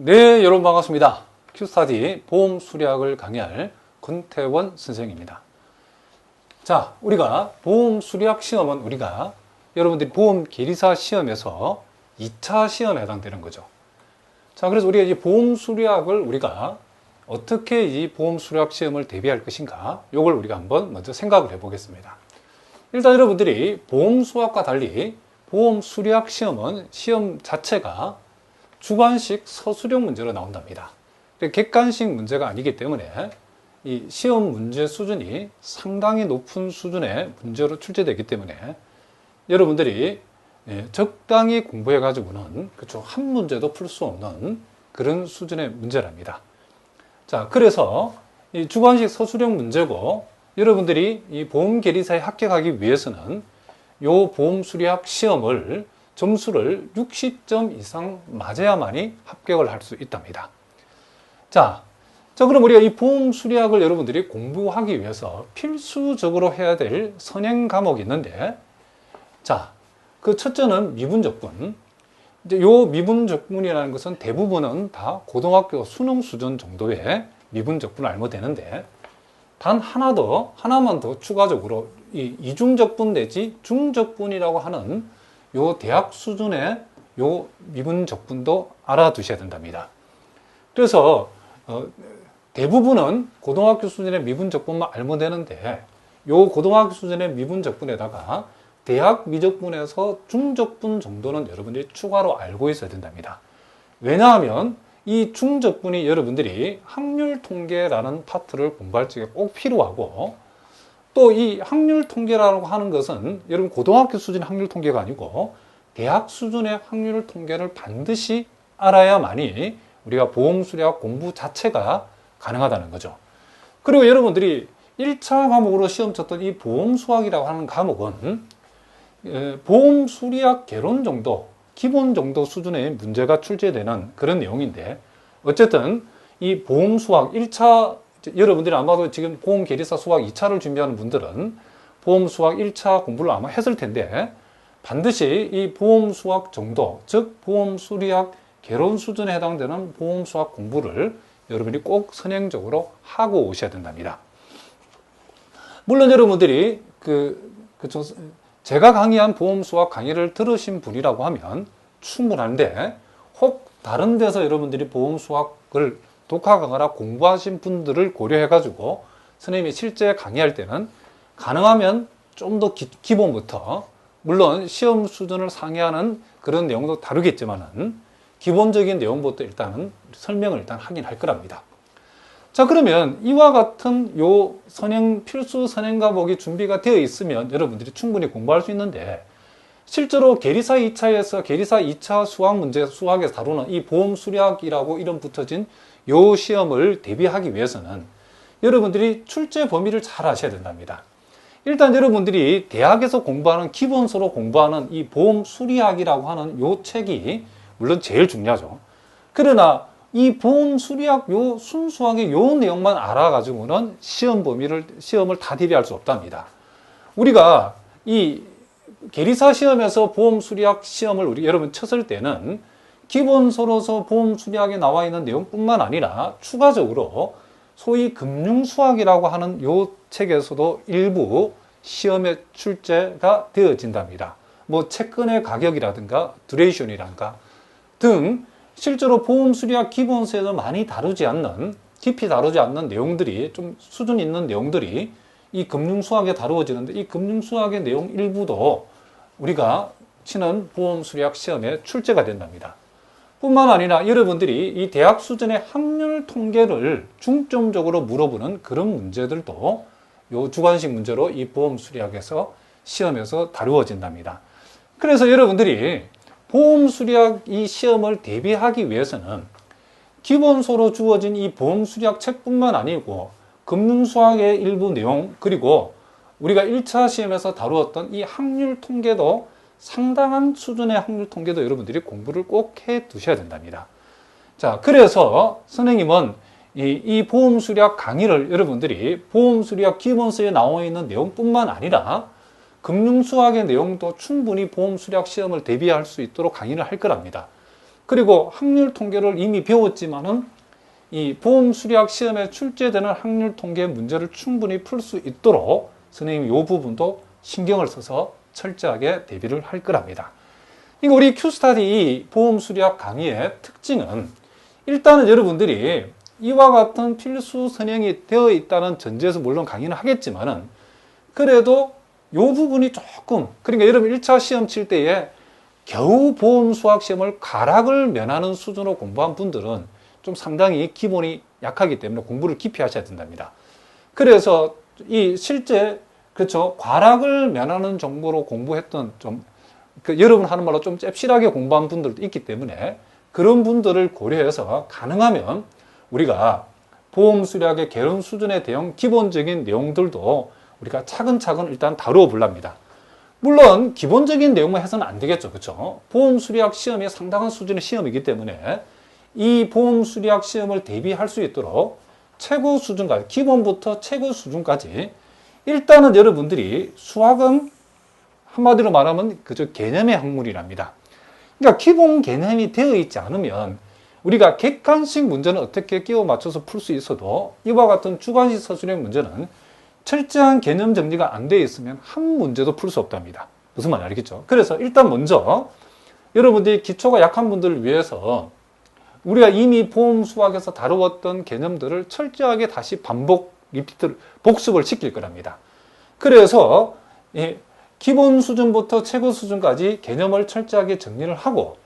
네, 여러분 반갑습니다. 큐스타디 보험 수리학을 강의할 권태원 선생입니다. 자, 우리가 보험 수리학 시험은 우리가 여러분들이 보험 계리사 시험에서 2차 시험에 해당되는 거죠. 자, 그래서 우리가 이 보험 수리학을 우리가 어떻게 이 보험 수리학 시험을 대비할 것인가, 요걸 우리가 한번 먼저 생각을 해보겠습니다. 일단 여러분들이 보험 수학과 달리 보험 수리학 시험은 시험 자체가 주관식 서술형 문제로 나온답니다. 객관식 문제가 아니기 때문에 이 시험 문제 수준이 상당히 높은 수준의 문제로 출제되기 때문에 여러분들이 예, 적당히 공부해 가지고는 그렇죠 한 문제도 풀 수 없는 그런 수준의 문제랍니다. 자, 그래서 이 주관식 서술형 문제고 여러분들이 이 보험 계리사에 합격하기 위해서는 요 보험 수리학 시험을 점수를 60점 이상 맞아야만이 합격을 할 수 있답니다. 자, 자, 그럼 우리가 이 보험 수리학을 여러분들이 공부하기 위해서 필수적으로 해야 될 선행 과목이 있는데, 자, 그 첫째는 미분적분. 이제 요 미분적분이라는 것은 대부분은 다 고등학교 수능 수준 정도의 미분적분을 알면 되는데, 단 하나 더, 하나만 더 추가적으로 이 이중적분 내지 중적분이라고 하는 요 대학 수준의 요 미분 적분도 알아두셔야 된답니다. 그래서 어, 대부분은 고등학교 수준의 미분 적분만 알면 되는데 요 고등학교 수준의 미분 적분에다가 대학 미적분에서 중적분 정도는 여러분들이 추가로 알고 있어야 된답니다. 왜냐하면 이 중적분이 여러분들이 확률 통계라는 파트를 공부할 적에 꼭 필요하고 또 이 확률 통계라고 하는 것은 여러분 고등학교 수준의 확률 통계가 아니고 대학 수준의 확률 통계를 반드시 알아야만이 우리가 보험 수리학 공부 자체가 가능하다는 거죠. 그리고 여러분들이 1차 과목으로 시험 쳤던 이 보험 수학이라고 하는 과목은 보험 수리학 개론 정도, 기본 정도 수준의 문제가 출제되는 그런 내용인데 어쨌든 이 보험 수학 1차 여러분들이 아마도 지금 보험 계리사 수학 2차를 준비하는 분들은 보험 수학 1차 공부를 아마 했을 텐데 반드시 이 보험 수학 정도, 즉 보험 수리학 개론 수준에 해당되는 보험 수학 공부를 여러분이 꼭 선행적으로 하고 오셔야 된답니다. 물론 여러분들이 그, 그 제가 강의한 보험 수학 강의를 들으신 분이라고 하면 충분한데 혹 다른 데서 여러분들이 보험 수학을 독학하거나 공부하신 분들을 고려해 가지고 선생님이 실제 강의할 때는 가능하면 좀 더 기본부터 물론 시험 수준을 상회하는 그런 내용도 다루겠지만은 기본적인 내용부터 일단은 설명을 일단 하긴 할 거랍니다. 자, 그러면 이와 같은 요 선행, 필수 선행 과목이 준비가 되어 있으면 여러분들이 충분히 공부할 수 있는데 실제로 계리사 2차에서 계리사 2차 수학 문제 수학에서 다루는 이 보험 수리학이라고 이름 붙어진 요 시험을 대비하기 위해서는 여러분들이 출제 범위를 잘 아셔야 된답니다. 일단 여러분들이 대학에서 공부하는 기본서로 공부하는 이 보험 수리학이라고 하는 요 책이 물론 제일 중요하죠. 그러나 이 보험 수리학 요 순수하게 요 내용만 알아가지고는 시험 범위를 시험을 다 대비할 수 없답니다. 우리가 이 계리사 시험에서 보험 수리학 시험을 우리 여러분 쳤을 때는 기본서로서 보험 수리학에 나와 있는 내용뿐만 아니라 추가적으로 소위 금융수학이라고 하는 요 책에서도 일부 시험에 출제가 되어진답니다. 뭐 채권의 가격이라든가 드레이션이란가 등 실제로 보험 수리학 기본서에서 많이 다루지 않는 깊이 다루지 않는 내용들이 좀 수준 있는 내용들이 이 금융수학에 다루어지는데 이 금융수학의 내용 일부도 우리가 치는 보험 수리학 시험에 출제가 된답니다. 뿐만 아니라 여러분들이 이 대학 수준의 확률 통계를 중점적으로 물어보는 그런 문제들도 요 주관식 문제로 이 보험 수리학에서 시험에서 다루어진답니다. 그래서 여러분들이 보험 수리학 이 시험을 대비하기 위해서는 기본서로 주어진 이 보험 수리학 책뿐만 아니고 금융수학의 일부 내용 그리고 우리가 1차 시험에서 다루었던 이 확률 통계도 상당한 수준의 확률 통계도 여러분들이 공부를 꼭 해 두셔야 된답니다. 자, 그래서 선생님은 이, 이 보험 수리학 강의를 여러분들이 보험 수리학 기본서에 나와 있는 내용뿐만 아니라 금융수학의 내용도 충분히 보험 수리학 시험을 대비할 수 있도록 강의를 할 거랍니다. 그리고 확률 통계를 이미 배웠지만은 이 보험 수리학 시험에 출제되는 확률 통계 문제를 충분히 풀 수 있도록 선생님이 이 부분도 신경을 써서 철저하게 대비를 할 거랍니다. 그러니까 우리 큐스타디 보험 수리학 강의의 특징은 일단은 여러분들이 이와 같은 필수 선행이 되어 있다는 전제에서 물론 강의는 하겠지만은 그래도 이 부분이 조금 그러니까 여러분 1차 시험 칠 때에 겨우 보험 수학 시험을 가락을 면하는 수준으로 공부한 분들은 좀 상당히 기본이 약하기 때문에 공부를 깊이 하셔야 된답니다. 그래서 이 실제 그렇죠 과락을 면하는 정보로 공부했던 좀 그 여러분 하는 말로 좀 잽실하게 공부한 분들도 있기 때문에 그런 분들을 고려해서 가능하면 우리가 보험 수리학의 개론 수준에 대한 기본적인 내용들도 우리가 차근차근 일단 다루어 볼랍니다. 물론 기본적인 내용만 해서는 안 되겠죠. 그렇죠? 보험 수리학 시험이 상당한 수준의 시험이기 때문에 이 보험 수리학 시험을 대비할 수 있도록 최고 수준까지 기본부터 최고 수준까지 일단은 여러분들이 수학은 한마디로 말하면 그저 개념의 학문이랍니다. 그러니까 기본 개념이 되어 있지 않으면 우리가 객관식 문제는 어떻게 끼워 맞춰서 풀 수 있어도 이와 같은 주관식 서술형 문제는 철저한 개념 정리가 안 되어 있으면 한 문제도 풀 수 없답니다. 무슨 말인지 알겠죠? 그래서 일단 먼저 여러분들이 기초가 약한 분들을 위해서 우리가 이미 보험 수학에서 다루었던 개념들을 철저하게 다시 반복 리피트 복습을 시킬 거랍니다. 그래서 이 기본 수준부터 최고 수준까지 개념을 철저하게 정리를 하고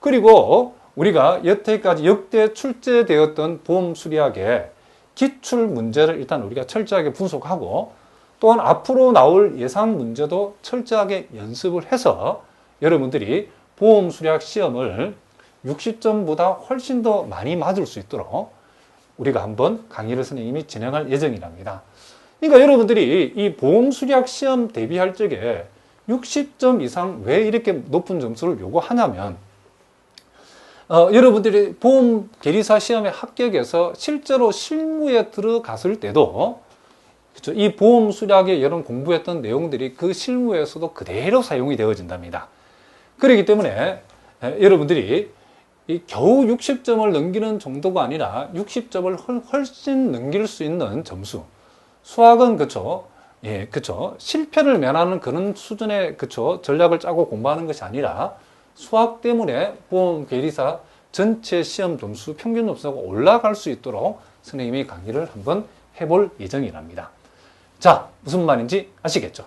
그리고 우리가 여태까지 역대 출제되었던 보험 수리학의 기출 문제를 일단 우리가 철저하게 분석하고 또한 앞으로 나올 예상 문제도 철저하게 연습을 해서 여러분들이 보험 수리학 시험을 60점보다 훨씬 더 많이 맞을 수 있도록 우리가 한번 강의를 선생님이 진행할 예정이랍니다. 그러니까 여러분들이 이 보험 수리학 시험 대비할 적에 60점 이상 왜 이렇게 높은 점수를 요구하냐면 어, 여러분들이 보험 계리사 시험에 합격해서 실제로 실무에 들어갔을 때도 그렇죠? 이 보험 수략에 여러분 공부했던 내용들이 그 실무에서도 그대로 사용이 되어진답니다. 그렇기 때문에 에, 여러분들이 이 겨우 60점을 넘기는 정도가 아니라 60점을 훨씬 넘길 수 있는 점수. 수학은 그쵸. 예, 그쵸. 실패를 면하는 그런 수준의 그쵸. 전략을 짜고 공부하는 것이 아니라 수학 때문에 보험 계리사 전체 시험 점수, 평균 점수가 올라갈 수 있도록 선생님이 강의를 한번 해볼 예정이랍니다. 자, 무슨 말인지 아시겠죠?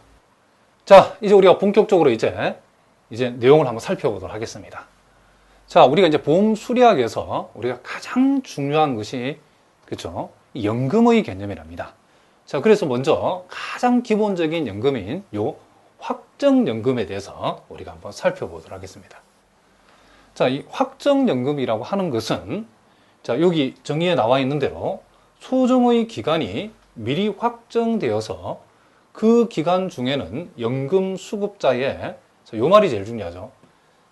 자, 이제 우리가 본격적으로 이제, 이제 내용을 한번 살펴보도록 하겠습니다. 자, 우리가 이제 보험 수리학에서 우리가 가장 중요한 것이, 그죠? 연금의 개념이랍니다. 자, 그래서 먼저 가장 기본적인 연금인 요 확정연금에 대해서 우리가 한번 살펴보도록 하겠습니다. 자, 이 확정연금이라고 하는 것은 자, 여기 정의에 나와 있는 대로 소정의 기간이 미리 확정되어서 그 기간 중에는 연금 수급자의 요 말이 제일 중요하죠.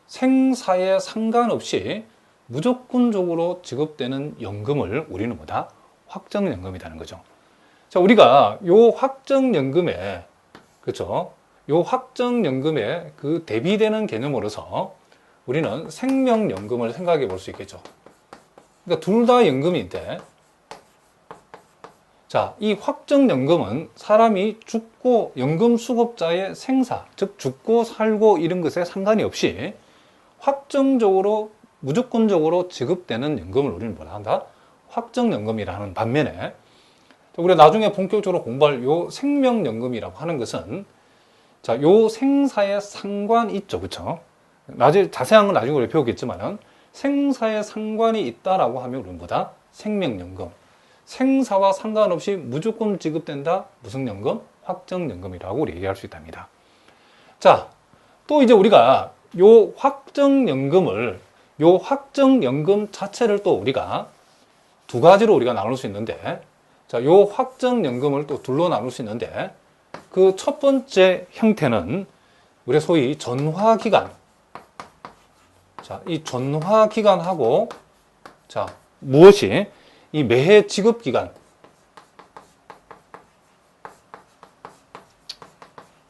생사에 상관없이 무조건적으로 지급되는 연금을 우리는 뭐다? 확정연금이라는 거죠. 자, 우리가 요 확정연금에, 그렇죠? 요 확정연금에 그 대비되는 개념으로서 우리는 생명연금을 생각해 볼 수 있겠죠. 그러니까 둘 다 연금인데, 자, 이 확정연금은 사람이 죽고 연금 수급자의 생사, 즉 죽고 살고 이런 것에 상관이 없이 확정적으로 무조건적으로 지급되는 연금을 우리는 뭐라 한다? 확정연금이라는 반면에 우리가 나중에 본격적으로 공부할 요 생명연금이라고 하는 것은 자, 요 생사에 상관이 있죠. 그쵸? 나중에 자세한 건 나중에 우리 배우겠지만은 생사에 상관이 있다라고 하면 우리는 뭐다? 생명연금. 생사와 상관없이 무조건 지급된다. 무슨 연금? 확정연금이라고 우리 얘기할 수 있답니다. 자, 또 이제 우리가 요 확정연금을 요 확정연금 자체를 또 우리가 두 가지로 우리가 나눌 수 있는데 자, 요 확정연금을 또 둘로 나눌 수 있는데 그 첫 번째 형태는 우리 소위 전화기간 자, 이 전화 기간하고 자, 무엇이? 이 매해 지급 기간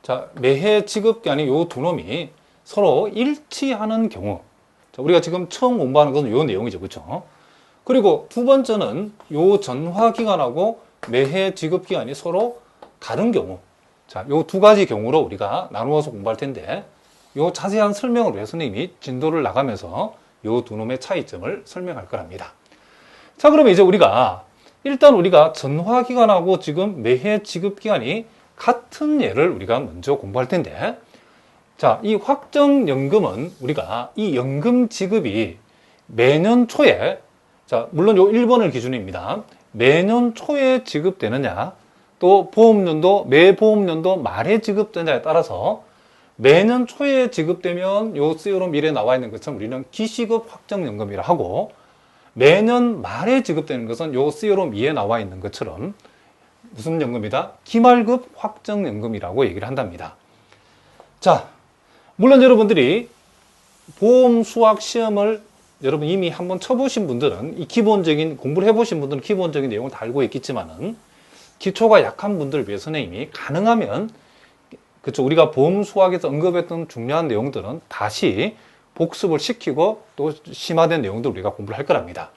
자, 매해 지급 기간이 요 두 놈이 서로 일치하는 경우 자, 우리가 지금 처음 공부하는 것은 요 내용이죠. 그렇죠? 그리고 두 번째는 요 전화 기간하고 매해 지급 기간이 서로 다른 경우. 자, 요 두 가지 경우로 우리가 나누어서 공부할 텐데 요 자세한 설명을 위해 선생님이 진도를 나가면서 요 두 놈의 차이점을 설명할 거랍니다. 자, 그러면 이제 우리가 일단 우리가 전화 기간하고 지금 매해 지급 기간이 같은 예를 우리가 먼저 공부할 텐데 자, 이 확정연금은 우리가 이 연금 지급이 매년 초에 자, 물론 요 1번을 기준입니다. 매년 초에 지급되느냐 또 보험연도 매 보험연도 말에 지급되느냐에 따라서 매년 초에 지급되면 요 쓰여로 미래 나와 있는 것처럼 우리는 기시급 확정연금이라 하고 매년 말에 지급되는 것은 요 쓰여로 미에 나와 있는 것처럼 무슨 연금이다? 기말급 확정연금이라고 얘기를 한답니다. 자, 물론 여러분들이 보험 수학 시험을 여러분 이미 한번 쳐보신 분들은 이 기본적인 공부를 해보신 분들은 기본적인 내용을 다 알고 있겠지만은 기초가 약한 분들을 위해 선생님이 가능하면 그쵸 우리가 보험 수학에서 언급했던 중요한 내용들은 다시 복습을 시키고 또 심화된 내용들 우리가 공부를 할 거랍니다.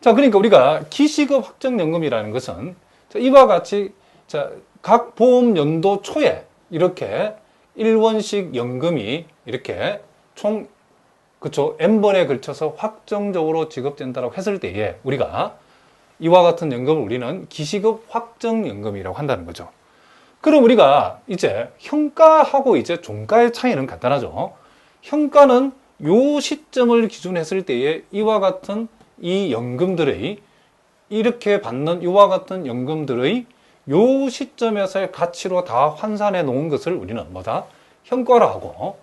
자, 그러니까 우리가 기시급 확정연금이라는 것은 자, 이와 같이 자, 각 보험 연도 초에 이렇게 1원씩 연금이 이렇게 총 그쵸 n번에 걸쳐서 확정적으로 지급된다고 했을 때에 우리가 이와 같은 연금을 우리는 기시급 확정연금이라고 한다는 거죠. 그럼 우리가 이제 현가하고 이제 종가의 차이는 간단하죠. 현가는 요 시점을 기준했을 때에 이와 같은 이 연금들의 이렇게 받는 이와 같은 연금들의 요 시점에서의 가치로 다 환산해 놓은 것을 우리는 뭐다? 현가라 하고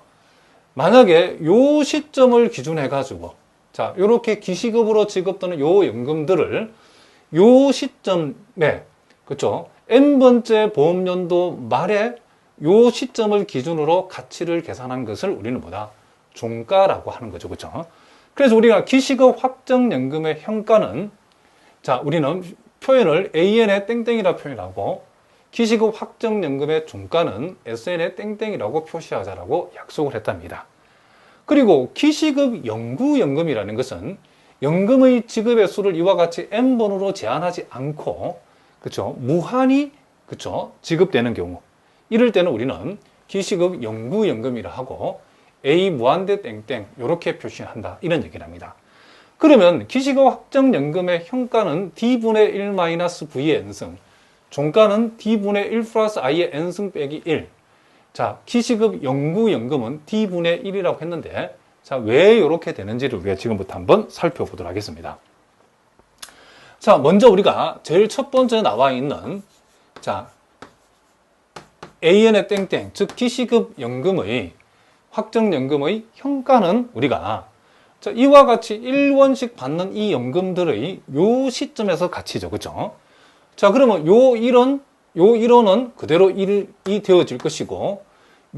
만약에 요 시점을 기준해 가지고 자, 요렇게 기시급으로 지급되는 요 연금들을 요 시점에 그렇죠? n번째 보험연도 말에 요 시점을 기준으로 가치를 계산한 것을 우리는 뭐다? 종가라고 하는 거죠. 그렇죠? 그래서 우리가 기시급 확정연금의 현가는 자, 우리는 표현을 AN의 땡땡이라 표현하고 기시급 확정연금의 종가는 SN의 땡땡이라고 표시하자라고 약속을 했답니다. 그리고 기시급 영구연금이라는 것은 연금의 지급의 수를 이와 같이 n번으로 제한하지 않고 그렇죠 무한히 그렇죠 지급되는 경우 이럴 때는 우리는 기시급 영구연금이라 하고 A 무한대 땡땡 이렇게 표시한다 이런 얘기를 합니다. 그러면 기시급 확정연금의 현가는 D분의 1 마이너스 V의 n승 종가는 D분의 1 플러스 I의 n승 빼기 1 자, 기시급 영구연금은 D분의 1이라고 했는데 자, 왜 이렇게 되는지를 우리가 지금부터 한번 살펴보도록 하겠습니다. 자, 먼저 우리가 제일 첫 번째 나와 있는 자, AN의 땡땡, 즉 기시급 연금의 확정연금의 현가는 우리가 자, 이와 같이 1원씩 받는 이 연금들의 요 시점에서 가치죠. 그죠? 자, 그러면 요 1원, 요 1원은 그대로 1이 되어질 것이고,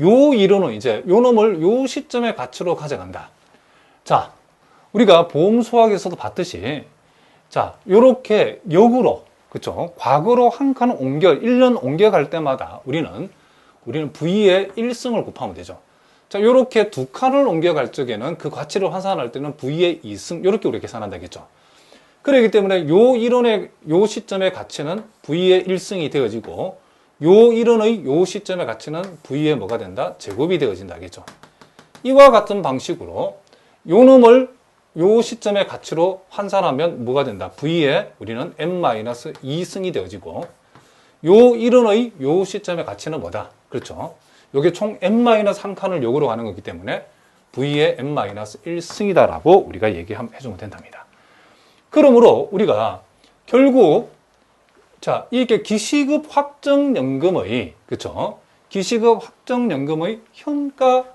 요 1원은 이제 요 놈을 요 시점의 가치로 가져간다. 자, 우리가 보험 수학에서도 봤듯이, 자, 요렇게 역으로, 그쵸? 과거로 한 칸 옮겨, 1년 옮겨갈 때마다 우리는, 우리는 V의 1승을 곱하면 되죠. 자, 요렇게 두 칸을 옮겨갈 적에는 그 가치를 환산할 때는 V의 2승, 요렇게 우리가 계산한다겠죠. 그렇기 때문에 요 이론의 요 시점의 가치는 V의 1승이 되어지고, 요 이론의 요 시점의 가치는 V의 뭐가 된다? 제곱이 되어진다겠죠. 이와 같은 방식으로 요 놈을 요 시점의 가치로 환산하면 뭐가 된다? V의 우리는 n-2승이 되어지고, 요 이론의 요 시점의 가치는 뭐다? 그렇죠. 요게 총 n-3칸을 역으로 가는 거기 때문에 v의 n-1승이다라고 우리가 얘기해 주면 된답니다. 그러므로 우리가 결국 자 이게 기시급 확정연금의 그렇죠? 기시급 확정연금의 현가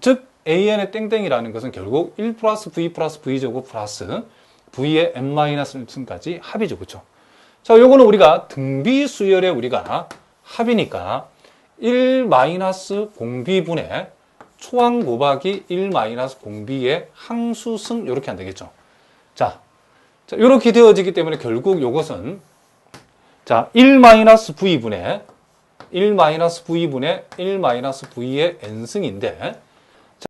즉 AN의 땡땡이라는 것은 결국 1 플러스 V 플러스 V 제곱 플러스 V의 n-1승까지 합이죠. 그렇죠? 자, 요거는 우리가 등비 수열의 우리가 합이니까 1 마이너스 공비분의 초항 곱하기 1 마이너스 공비의 항수승 이렇게 안 되겠죠. 자, 자 이렇게 되어지기 때문에 결국 이것은 자, 1 마이너스 v분의 1 마이너스 v분의 1 마이너스 v의 n승인데